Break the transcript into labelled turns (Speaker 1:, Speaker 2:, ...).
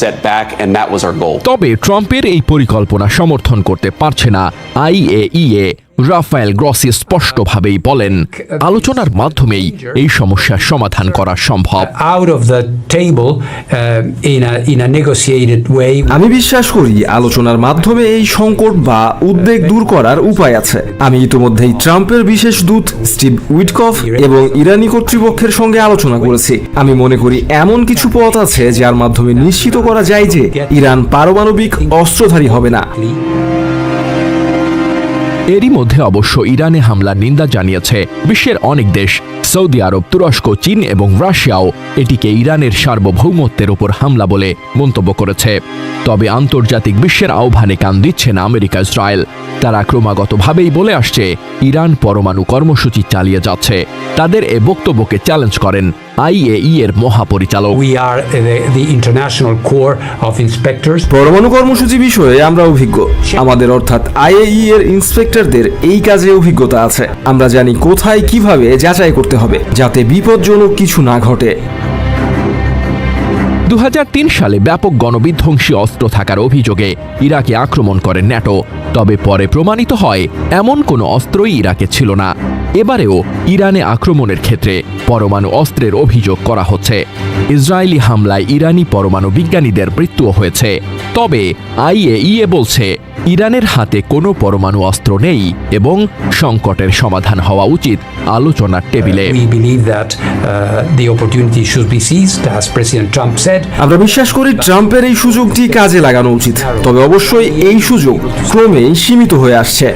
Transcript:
Speaker 1: set back, and that was.
Speaker 2: তবে ট্রাম্পের এই পরিকল্পনা সমর্থন করতে পারছে না আইএইএ রাফায়েল গ্রসি স্পষ্টভাবেই বলেন আলোচনার মাধ্যমেই এই সমস্যার সমাধান করা সম্ভব।
Speaker 3: Way.
Speaker 4: আমি বিশ্বাস করি আলোচনার মাধ্যমে এই সংকট বা উদ্বেগ দূর করার উপায় আছে। আমি ইতিমধ্যেই ট্রাম্পের বিশেষ দূত স্টিভ উইটকফ এবং ইরানি কর্তৃপক্ষের সঙ্গে আলোচনা করেছি। আমি মনে করি এমন কিছু পথ আছে যার মাধ্যমে নিশ্চিত করা যায় যে ইরান পারমাণবিক অস্ত্রধারী হবে না।
Speaker 2: এরই মধ্যে অবশ্য ইরানে হামলার নিন্দা জানিয়েছে বিশ্বের অনেক দেশ, সৌদি আরব, তুরস্ক, চীন এবং রাশিয়াও এটিকে ইরানের সার্বভৌমত্বের ওপর হামলা বলে মন্তব্য করেছে। তবে আন্তর্জাতিক বিশ্বের আহ্বানে কান দিচ্ছে না আমেরিকা ইসরায়েল তারা ক্রমাগতভাবেই বলে আসছে ইরান পরমাণু কর্মসূচি চালিয়ে যাচ্ছে। তাদের এ বক্তব্যকে চ্যালেঞ্জ করেন আইএই এর মহাপরিচালক।
Speaker 4: পরমাণু কর্মসূচি বিষয়ে আমরা অভিজ্ঞ। আমাদের অর্থাৎ আইএই এর ইন্সপেক্টরদের এই কাজে অভিজ্ঞতা আছে। আমরা জানি কোথায় কীভাবে যাচাই করতে হবে যাতে বিপজ্জনক কিছু না ঘটে।
Speaker 2: দু হাজার তিন সালে ব্যাপক গণবিধ্বংসী অস্ত্র থাকার অভিযোগে ইরাকে আক্রমণ করে ন্যাটো। তবে পরে প্রমাণিত হয়, এমন কোনো অস্ত্রই ইরাকে ছিল না। এবারেও ইরানে আক্রমণের ক্ষেত্রে পরমাণু অস্ত্রের অভিযোগ করা হচ্ছে। ইসরায়েলি হামলায় ইরানি পরমাণু বিজ্ঞানীদের মৃত্যুও হয়েছে। তবে আইএইএ বলছে ইরানের হাতে কোনো পরমাণু অস্ত্র নেই এবং সংকটের সমাধান হওয়া উচিত আলোচনার টেবিলে।
Speaker 3: Uh,
Speaker 4: আমরা বিশ্বাস করি ট্রাম্পের এই সুযোগটি কাজে লাগানো উচিত। তবে অবশ্যই এই সুযোগ ক্রমেই সীমিত হয়ে আসছে।